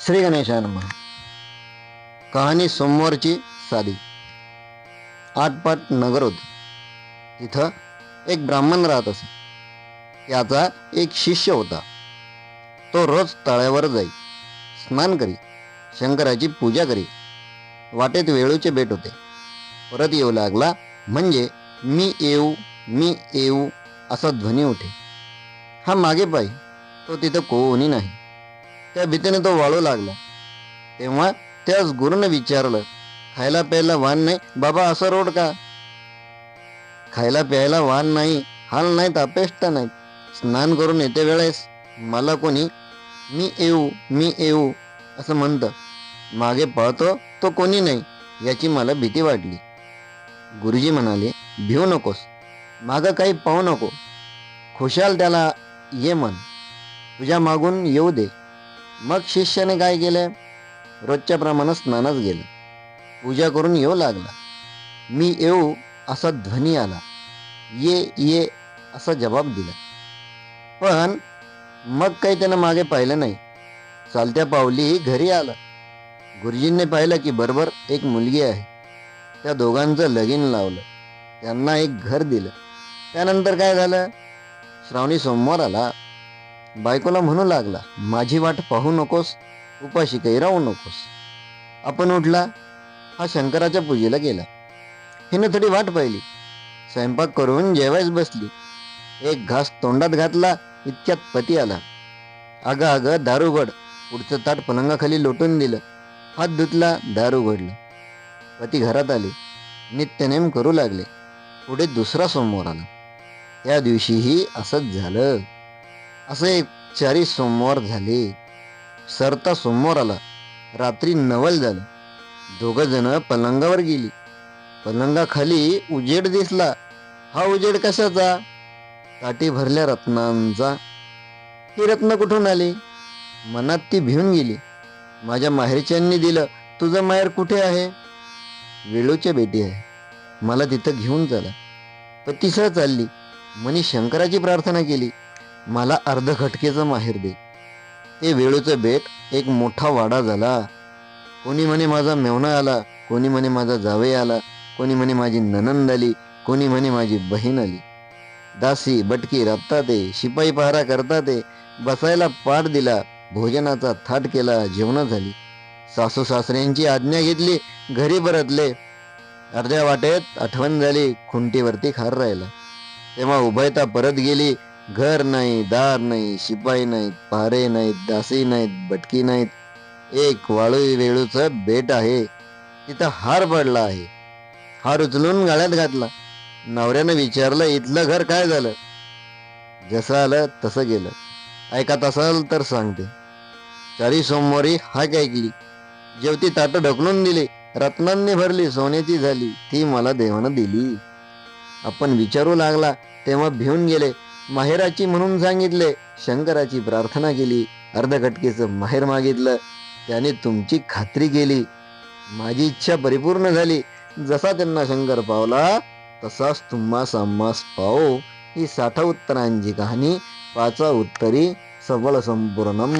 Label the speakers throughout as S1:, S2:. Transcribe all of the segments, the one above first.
S1: श्री गणेशाय नमः। कहाणी सोमवारची साधी आटपाट नगर होते। तिथं एक ब्राह्मण राहत असे। त्याचा एक शिष्य होता। तो रोज तळ्यावर जाई स्नान करी शंकराची पूजा करी। वाटेत वेळूचे बेट होते। परत येऊ लागला म्हणजे मी येऊ मी येऊ असा ध्वनी उठे। हा मागे पाय तो तिथं कोणी नाही। त्या भीतीने तो वाळू लागला. तेव्हा त्याच गुरुनं विचारलं खायला प्यायला वाण नाही? बाबा असं रोड का? खायला प्यायला वाण नाही हाल नाहीत अपेष्टा नाहीत. स्नान करून येते वेळेस. मला कोणी मी येऊ मी येऊ असं म्हणतं. मागे पळतो तो कोणी नाही याची मला भीती वाटली. गुरुजी म्हणाले भिऊ नकोस. मागं काही पाहू नको. खुशाल त्याला ये मन तुझ्या मागून येऊ दे. मग शिष्याने काय केलं? रोजच्या प्रमाणे स्नानच गेलं पूजा करून येऊ लागला. मी येऊ असा ध्वनी आला. ये ये असा जबाब दिला. पण मग काही त्यानं मागे पाहिलं नाही. चालत्या पावली घरी आला. गुरुजींनी पाहिलं की बरोबर एक मुलगी आहे. त्या दोघांचं लगीन लावलं. त्यांना एक घर दिलं. त्यानंतर काय झालं? श्रावणी सोमवार आला. बायकोला म्हणू लागला माझी वाट पाहू नकोस उपाशी काही राहू नकोस. आपण उठला हा शंकराच्या पूजेला गेला. हिनं थोडी वाट पाहिली. स्वयंपाक करून जेवायच बसली. एक घास तोंडात घातला इतक्यात पती आला. अगं अगं दारू उघड पुढचं ताट पलंगाखाली लोटून दिलं. हात धुतला दारू उघडलं पती घरात आले. नित्यनेम करू लागले. पुढे दुसरा सोमवार आला. त्या दिवशीही असंच झालं. असं एक चारी सोमवार झाले. सरता सोमवार आला. रात्री नवल झालं. दोघ जण पलंगावर गेली. पलंगाखाली उजेड दिसला. हा उजेड कशाचा? ताटी भरल्या रत्नांचा. ही रत्न कुठून आली? मनात ती भिवून गेली. माझ्या माहेरच्यांनी दिलं. तुझं माहेर कुठे आहे? वेळूच्या बेटी आहे. मला तिथं घेऊन चला. पण तिसरं चालली. मनी शंकराची प्रार्थना केली. मला अर्ध खटकेचं माहेर दे. ते वेळूचं बेट एक मोठा वाडा झाला. कोणी म्हणे माझा मेवणा आला कोणी म्हणे माझा जावे आला कोणी म्हणे माझी ननंद आली कोणी म्हणे माझी बहीण आली. दासी बटकी राबतात शिपाई पहारा करता ते बसायला पाठ दिला भोजनाचा थाट केला जेवण झाली. सासू सासऱ्यांची आज्ञा घेतली घरी परतले. अर्ध्या वाटेत आठवण झाली खुंटीवरती खार राहिला. तेव्हा उभयता परत गेली घर नाही दार नाही शिपाई नाहीत पारे नाहीत दासी नाहीत बटकी नाहीत. एक वाळू वेळूचं बेट आहे. तिथं हार पडला आहे. हार उचलून गाळ्यात घातला. नवऱ्यानं विचारलं इथलं घर काय झालं? जसं आलं तसं गेलं. ऐकत असाल तर सांगते. चारी सोमवारी हाक ऐकली. जेवती ताटं ढकलून दिली. रत्नांनी भरली सोन्याची झाली. ती मला देवानं दिली. आपण विचारू लागला तेव्हा भिवून गेले. माहेराची म्हणून सांगितले शंकराची प्रार्थना केली अर्धघटकेचं माहेर मागितलं त्याने तुमची खात्री केली. माझी इच्छा परिपूर्ण झाली. जसा त्यांना शंकर पावला तसाच तुम्हा साम्मास पाओ ही साठा उत्तरांची कहाणी पाचा उत्तरी सबळ संपूर्णम.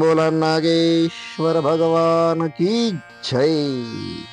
S1: बोला नागेश्वर भगवान की जय.